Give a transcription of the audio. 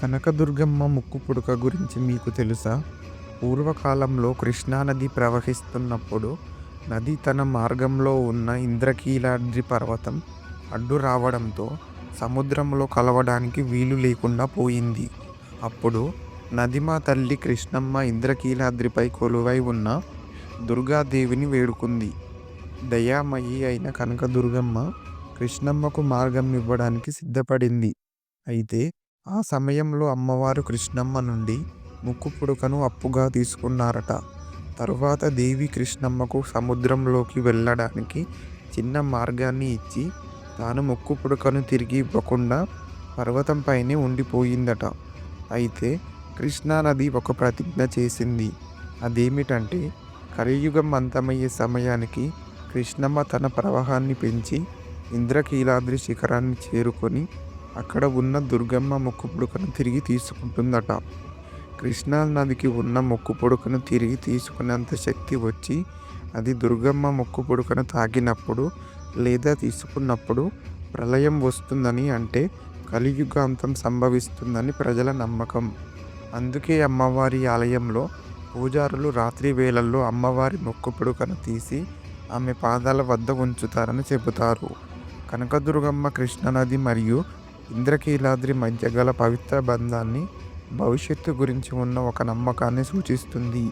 కనకదుర్గమ్మ ముక్కు పుడక గురించి మీకు తెలుసా? పూర్వకాలంలో కృష్ణానది ప్రవహిస్తున్నప్పుడు నది తన మార్గంలో ఉన్న ఇంద్రకీలాద్రి పర్వతం అడ్డు రావడంతో సముద్రంలో కలవడానికి వీలు లేకుండా పోయింది. అప్పుడు నదిమా తల్లి కృష్ణమ్మ ఇంద్రకీలాద్రిపై కొలువై ఉన్న దుర్గాదేవిని వేడుకుంది. దయామయి అయిన కనకదుర్గమ్మ కృష్ణమ్మకు మార్గం ఇవ్వడానికి సిద్ధపడింది. అయితే ఆ సమయంలో అమ్మవారు కృష్ణమ్మ నుండి ముక్కు పుడకను అప్పుగా తీసుకున్నారట. తరువాత దేవి కృష్ణమ్మకు సముద్రంలోకి వెళ్ళడానికి చిన్న మార్గాన్ని ఇచ్చి తాను ముక్కు పుడకను తిరిగి ఇవ్వకుండా పర్వతంపైనే ఉండిపోయిందట. అయితే కృష్ణానది ఒక ప్రతిజ్ఞ చేసింది. అదేమిటంటే కలియుగం అంతమయ్యే సమయానికి కృష్ణమ్మ తన ప్రవాహాన్ని పెంచి ఇంద్రకీలాద్రి శిఖరాన్ని చేరుకొని అక్కడ ఉన్న దుర్గమ్మ మొక్కు పుడకను తిరిగి తీసుకుంటుందట. కృష్ణా నదికి ఉన్న మొక్కు పుడకను తిరిగి తీసుకునేంత శక్తి వచ్చి అది దుర్గమ్మ మొక్కు పుడకను తాకినప్పుడు లేదా తీసుకున్నప్పుడు ప్రళయం వస్తుందని అంటే కలియుగాంతం సంభవిస్తుందని ప్రజల నమ్మకం. అందుకే అమ్మవారి ఆలయంలో పూజారులు రాత్రి వేళల్లో అమ్మవారి మొక్కు పుడకను తీసి ఆమె పాదాల వద్ద ఉంచుతారని చెబుతారు. కనకదుర్గమ్మ కృష్ణానది మరియు ఇంద్రకీలాద్రి మధ్య గల పవిత్ర బంధాన్ని భవిష్యత్తు గురించి ఉన్న ఒక నమ్మకాన్ని సూచిస్తుంది.